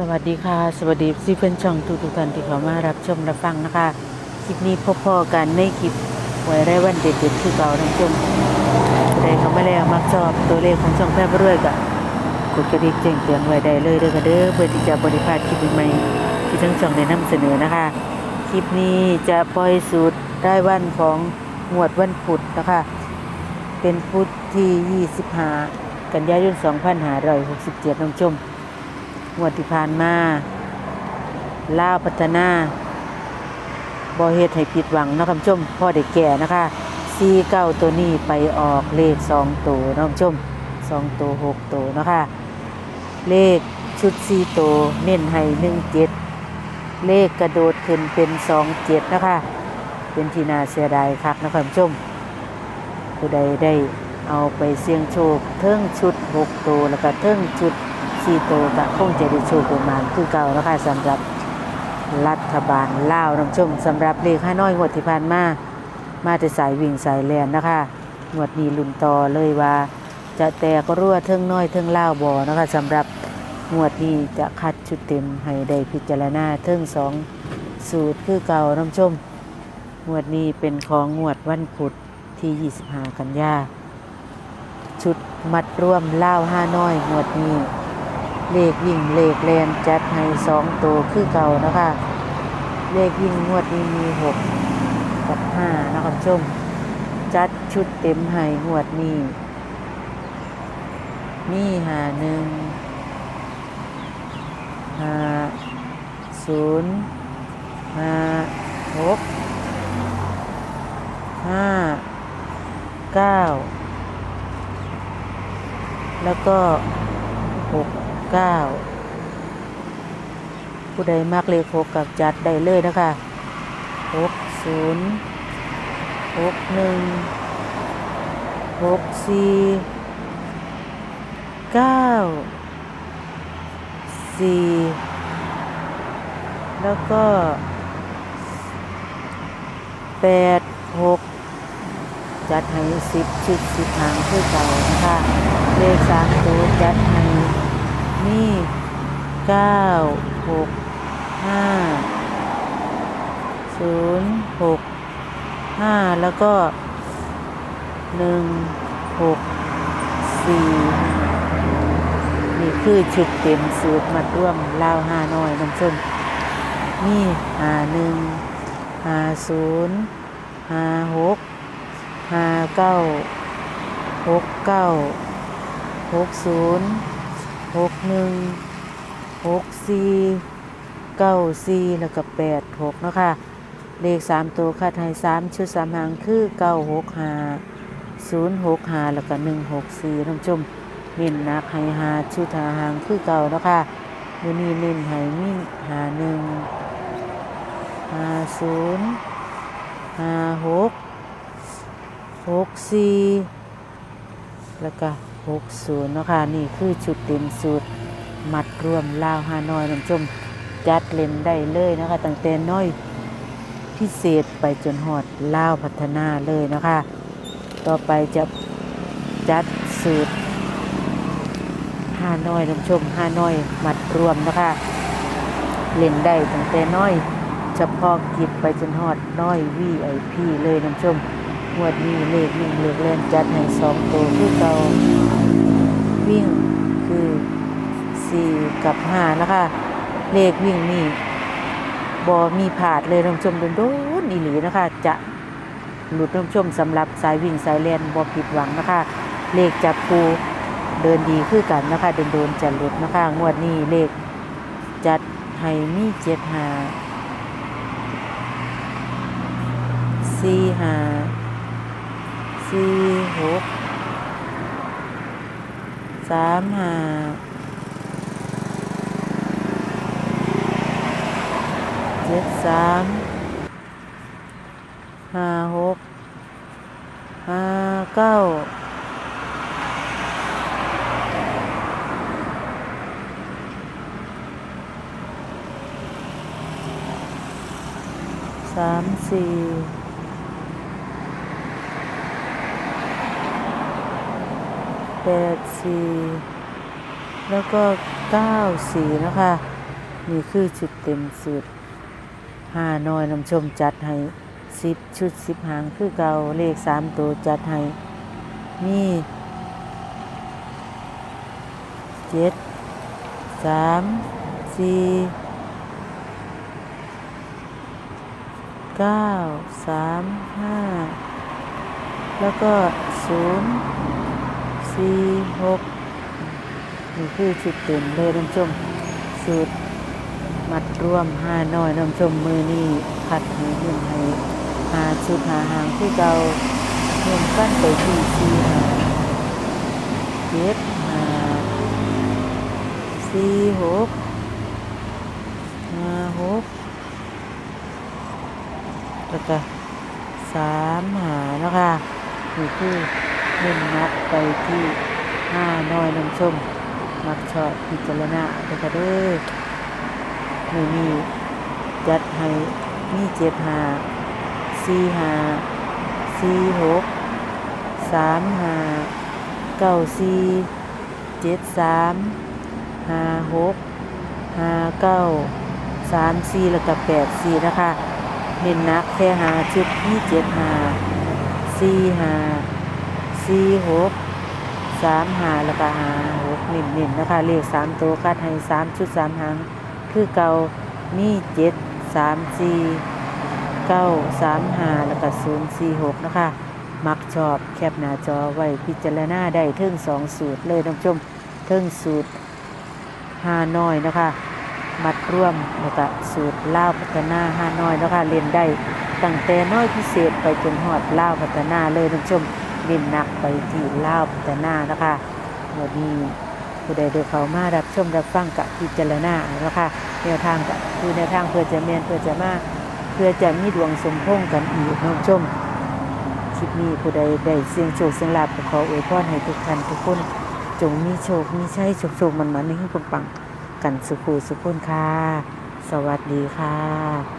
สวัสดีค่ะ สวัสดีซีเพื่อนช่องทุกทุกๆท่านที่เข้ามารับชมรับฟังนะคะคลิปนี้พบพอกันในคลิปไว้ได้วันเด็ดๆคือเก่าท่านผู้ชมได้เข้ามาแล้วมักชอบตัวเลขของช่องแพร่บรวยกับกดกระดิ่งแจ้งเตือนไว้ได้เลยเด้อค่ะเด้อเพื่อที่จะบริพาดคลิปใหม่ที่ทั้งช่องได้นำเสนอนะคะ คลิปนี้จะปล่อยสูตรได้วันของงวดวันพุธนะคะ เป็นพุธที่ 25 กันยายน 2567น้องชม งวดที่ผ่านมาล่าวพัฒนาบอเฮ็ดให้ผิดหวังนะคำชมพ่อได้แก่นะคะซีเก้าตัวนี้ไปออกเลขสองตัวนะคำชมสองตัวหกตัวนะคะเลขชุดซีตัวเน้นให้หนึ่งเจ็ดเลขกระโดดขึ้นเป็นสองเจ็ดนะคะเป็นที่นาเสียดายคักนะคำชมผู้ใดได้เอาไปเสี่ยงโชคเทิงชุดหกตัวแล้วก็เทิงชุด สี่ตัวก็คงจะได้โชคประมาณคือเก่าแล้วค่ะสำหรับรัฐบาลลาวน้ำชมสำหรับเลขห้าน้อยงวดที่ผ่านมามาแต่สายวิ่งสายแลนนะคะงวดนี้ลุ่นต่อเลยว่า จะแต่ก็รั่วเทิงน้อยเทิงล่าวบ่อนะคะสำหรับงวดนี้จะคัดชุดเต็มให้ได้พิจารณาเทิงสองสูตรคือเก่าน้ำชมงวดนี้เป็นของงวดวันพุธที่ 25 กันยาชุดมัดร่วมเล่าห้าน้อยงวดนี้ เลขวิ่งเลขแลนจัดให้สองตัวคือเก่านะคะเลขวิ่งงวดนี้มีหกกับห้านะครับชม จัดชุดเต็มให้งวดนี้มีหาหนึ่งหาศูนย์ห้าหกห้าเก้าแล้วก็หก เก้าผู้ใดมักเลขหกกับจัดได้เลยนะคะหกศูนย์หกหนึ่งหกสี่เก้าสี่แล้วก็แปดหกจัดให้สิบชุดสิบหางคือเก่านะคะเลขสามตัวจัดให้ นี่เก้าหกห้าศูนย์หกห้าแล้วก็หนึ่งหกสี่นี่คือชุดเต็มสูตรมาร่วมเล่าวห้าน้อยน้ำส้มนี่หาหนึ่งหาศูนย์หาหกหาเก้าหกเก้าหกศูนย์ หกหนึ่งหกสี่เก้าสี่แล้วก็แปดหกเนาะคะเลขสามตัวคัดให้สามชุดสามหางคือเก้าหกห้าศูนย์หกห้าแล้วก็หนึ่งหกสี่ท่านผู้ชมเน้นหนักให้หาชุดหาหางคือเก่าเนาะคะมือนี้เน้นให้มีหาหนึ่งห้าศูนย์ห้าหกหกสี่แล้วก็ หกศูนย์เนาะค่ะนี่คือชุดเต็มสูตรมัดรวมลาวฮานอยน้ำชมจัดเล่นได้เลยนะคะตั้งแต่น้อยพิเศษไปจนหอดลาวพัฒนาเลยนะคะ ต่อไปจะจัดสูตรฮานอยน้ำชมฮานอยมัดรวมนะคะ เล่นได้ตั้งแต่น้อยเฉพาะกิจไปจนฮอดน้อยวีไอพีเลยน้ำชม งวดนี้เลขวิ่งเลขเล่นจัดให้สองตัวคือเก่าวิ่งคือสี่กับห้านะคะ เลขวิ่งนี่บอมีผาดเลยน้ำชมโดนโดนอีหลีนะคะ จะหลุดน้ำชมสำหรับสายวิ่งสายเล่นบอผิดหวังนะคะ เลขจับปูเดินดีคือกันนะคะโดนโดนจะหลุดนะคะ งวดนี้เลขจัดให้มีเจ็ดหาสี่ห้า สี่หกสามห้าเจ็ดสามห้าหกห้าเก้าสามสี่ แปดสี่แล้วก็เก้าสี่นะคะ นี่คือชุดเต็มสูตรห้าน้อยนำชมจัดให้สิบชุดสิบหางคือเก่าเลขสามตัวจัดให้มีเจ็ดสามสี่เก้าสามห้าแล้วก็ศูนย์ สี่หกนี่คือชุดเต็มเลยน้ำชมสูตรมัดร่วมห้าน้อยน้ำชมมือนี่พัดให้หุ่นให้หาชุดหาหางที่เก่าเงินกั้นไปที่สี่หาเจ็ดหาสี่หกห้าหกแล้วก็สามหาแล้วค่ะนี่คือ เงินนับไปที่ห้าน้อยน้ำชมมักชอบพิจารณาเด้อค่ะเด้อมือนี้จัดให้มีเจ็ดหาสี่หาสี่หกสามหาเก้าสี่เจ็ดสามห้าหกห้าเก้าสามสี่แล้วก็แปดสี่นะคะเน้นนักแค่หาชุดมีเจ็ดหาสี่หา สี่หกสามหาแล้วก็หาหกเน้นๆนะคะเลขสามตัวคัดให้สามชุดสามหางคือเก่ามีเจ็ดสามสี่เก้าสามหาแล้วก็ศูนย์สี่หกนะคะ มักชอบแคบหน้าจอไว้พิจารณาได้เทิงสองสูตรเลยน้องชมเทิงสูตรห้าน้อยนะคะ มัดร่วมแล้วก็สูตรล่าพัฒนาห้าน้อยนะคะเรียนได้ตั้งแต่น้อยพิเศษไปจนหอดล่าพัฒนาเลยน้องชม เน้นหนักไปที่ล่าวพัฒนานะคะวันนี้ผู้ใดได้เข้ามารับชมรับฟังกับพิจารณาเอาเนะคะแนวทางก็คือแนวทางเพื่อจะเมียนเพื่อจะมาเพื่อจะมีดวงสมพงกันอีกน้องชมคลิปนี้ผู้ใดได้เสียงโชคเสียงลาภก็ขออวยพรให้ทุกท่านทุกคนจงมีโชค มีชัยโชคโชคมันมันในให้ปังๆกันสุขูสุขุนค่ะ สวัสดีค่ะ